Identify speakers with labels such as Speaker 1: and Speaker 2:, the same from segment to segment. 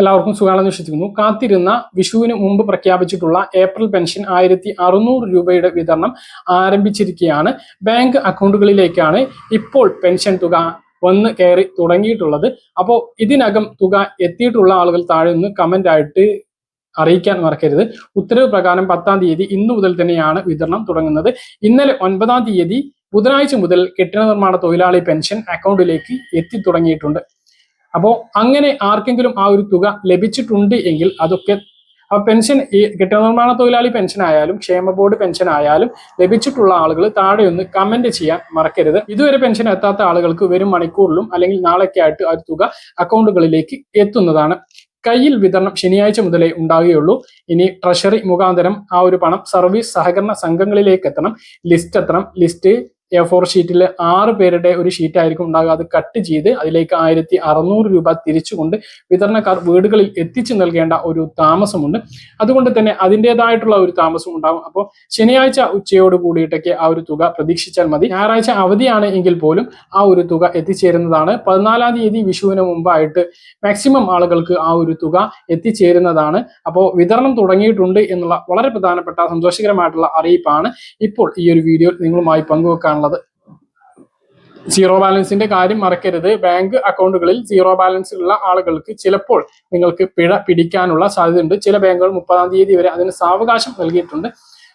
Speaker 1: എല്ലാവർക്കും സുഖമാണെന്ന് വിശ്വസിക്കുന്നു. കാത്തിരുന്ന വിഷുവിന് മുമ്പ് പ്രഖ്യാപിച്ചിട്ടുള്ള ഏപ്രിൽ പെൻഷൻ ആയിരത്തി അറുന്നൂറ് രൂപയുടെ വിതരണം ആരംഭിച്ചിരിക്കുകയാണ്. ബാങ്ക് അക്കൗണ്ടുകളിലേക്കാണ് ഇപ്പോൾ പെൻഷൻ തുക വന്ന് കയറി തുടങ്ങിയിട്ടുള്ളത്. അപ്പോൾ ഇതിനകം തുക എത്തിയിട്ടുള്ള ആളുകൾ താഴെ നിന്ന് കമന്റ് ആയിട്ട് അറിയിക്കാൻ മറക്കരുത്. ഉത്തരവ് പ്രകാരം പത്താം തീയതി ഇന്നു മുതൽ തന്നെയാണ് വിതരണം തുടങ്ങുന്നത്. ഇന്നലെ ഒൻപതാം തീയതി ബുധനാഴ്ച മുതൽ കെട്ടിട നിർമ്മാണ തൊഴിലാളി പെൻഷൻ അക്കൗണ്ടിലേക്ക് എത്തി തുടങ്ങിയിട്ടുണ്ട്. അപ്പോൾ അങ്ങനെ ആർക്കെങ്കിലും ആ ഒരു തുക ലഭിച്ചിട്ടുണ്ട് എങ്കിൽ അതൊക്കെ ആ പെൻഷൻ ഈ കെട്ടിടനിർമ്മാണ തൊഴിലാളി പെൻഷൻ ആയാലും ക്ഷേമ ബോർഡ് പെൻഷൻ ആയാലും ലഭിച്ചിട്ടുള്ള ആളുകൾ താഴെ ഒന്ന് കമന്റ് ചെയ്യാൻ മറക്കരുത്. ഇതുവരെ പെൻഷൻ എത്താത്ത ആളുകൾക്ക് വരും മണിക്കൂറിലും അല്ലെങ്കിൽ നാളെയൊക്കെ ആയിട്ട് ആ തുക അക്കൗണ്ടുകളിലേക്ക് എത്തുന്നതാണ്. കയ്യിൽ വിതരണം ശനിയാഴ്ച മുതലേ ഉണ്ടാവുകയുള്ളൂ. ഇനി ട്രഷറി മുഖാന്തരം ആ ഒരു പണം സർവീസ് സഹകരണ സംഘങ്ങളിലേക്ക് എത്തണം. ലിസ്റ്റ് എത്തണം. ലിസ്റ്റ് എ ഫോർ ഷീറ്റിൽ ആറ് പേരുടെ ഒരു ഷീറ്റ് ആയിരിക്കും ഉണ്ടാകുക അത് കട്ട് ചെയ്ത് അതിലേക്ക് ആയിരത്തി അറുന്നൂറ് രൂപ തിരിച്ചുകൊണ്ട് വിതരണക്കാർ വീടുകളിൽ എത്തിച്ചു നൽകേണ്ട ഒരു താമസമുണ്ട്. അതുകൊണ്ട് തന്നെ അതിന്റെതായിട്ടുള്ള ഒരു താമസം ഉണ്ടാകും അപ്പോൾ ശനിയാഴ്ച ഉച്ചയോട് കൂടിയിട്ടൊക്കെ ആ ഒരു തുക പ്രതീക്ഷിച്ചാൽ മതി. ഞായറാഴ്ച അവധിയാണ് എങ്കിൽ പോലും ആ ഒരു തുക എത്തിച്ചേരുന്നതാണ്. പതിനാലാം തീയതി വിഷുവിന് മുമ്പായിട്ട് മാക്സിമം ആളുകൾക്ക് ആ ഒരു തുക എത്തിച്ചേരുന്നതാണ്. അപ്പോൾ വിതരണം തുടങ്ങിയിട്ടുണ്ട് എന്നുള്ള വളരെ പ്രധാനപ്പെട്ട സന്തോഷകരമായിട്ടുള്ള അറിയിപ്പാണ് ഇപ്പോൾ ഈ ഒരു വീഡിയോ നിങ്ങളുമായി പങ്കുവെക്കാനുള്ളത് സീറോ ബാലൻസിന്റെ കാര്യം മറക്കരുത്. ബാങ്ക് അക്കൗണ്ടുകളിൽ സീറോ ബാലൻസ് ഉള്ള ആളുകൾക്ക് ചിലപ്പോൾ നിങ്ങൾക്ക് പിഴ പിടിക്കാനുള്ള സാധ്യതയുണ്ട്. ചില ബാങ്കുകൾ മുപ്പതാം തീയതി വരെ അതിന് സാവകാശം നൽകിയിട്ടുണ്ട്.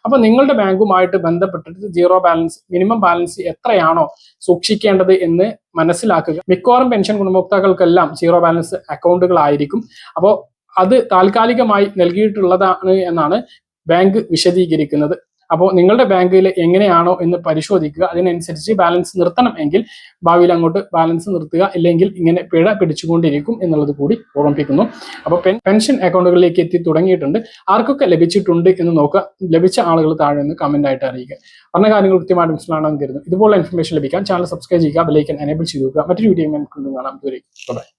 Speaker 1: അപ്പൊ നിങ്ങളുടെ ബാങ്കുമായിട്ട് ബന്ധപ്പെട്ടിട്ട് സീറോ ബാലൻസ് മിനിമം ബാലൻസ് എത്രയാണോ സൂക്ഷിക്കേണ്ടത് എന്ന് മനസ്സിലാക്കുക. മിക്കവാറും പെൻഷൻ ഗുണഭോക്താക്കൾക്കെല്ലാം സീറോ ബാലൻസ് അക്കൗണ്ടുകളായിരിക്കും. അപ്പോൾ അത് താൽക്കാലികമായി നൽകിയിട്ടുള്ളതാണ് എന്നാണ് ബാങ്ക് വിശദീകരിക്കുന്നത്. അപ്പോൾ നിങ്ങളുടെ ബാങ്കിൽ എങ്ങനെയാണോ എന്ന് പരിശോധിക്കുക അതിനനുസരിച്ച് ബാലൻസ് നിർത്തണം എങ്കിൽ ഭാവിയിൽ അങ്ങോട്ട് ബാലൻസ് നിർത്തുക ഇല്ലെങ്കിൽ ഇങ്ങനെ പിഴ പിടിച്ചുകൊണ്ടിരിക്കും എന്നുള്ളത് കൂടി ഓർമ്മിപ്പിക്കുന്നു. അപ്പോൾ പെൻഷൻ അക്കൗണ്ടുകളിലേക്ക് എത്തി തുടങ്ങിയിട്ടുണ്ട്. ആർക്കൊക്കെ ലഭിച്ചിട്ടുണ്ട് എന്ന് നോക്കുക. ലഭിച്ച ആളുകൾ താഴെ നിന്ന് കമന്റ് ആയിട്ട് അറിയിക്കുക. പറഞ്ഞ കാര്യങ്ങൾ കൃത്യമായിട്ട് മനസ്സിലാണെന്ന് കരുതുന്നു. ഇതുപോലുള്ള ഇൻഫർമേഷൻ ലഭിക്കാൻ ചാനൽ സബ്സ്ക്രൈബ് ചെയ്യുക ബെലൈക്കൻ എനേബിൾ ചെയ്തു മറ്റൊരു വീഡിയോ കാണാം. ദൂരെ ബൈ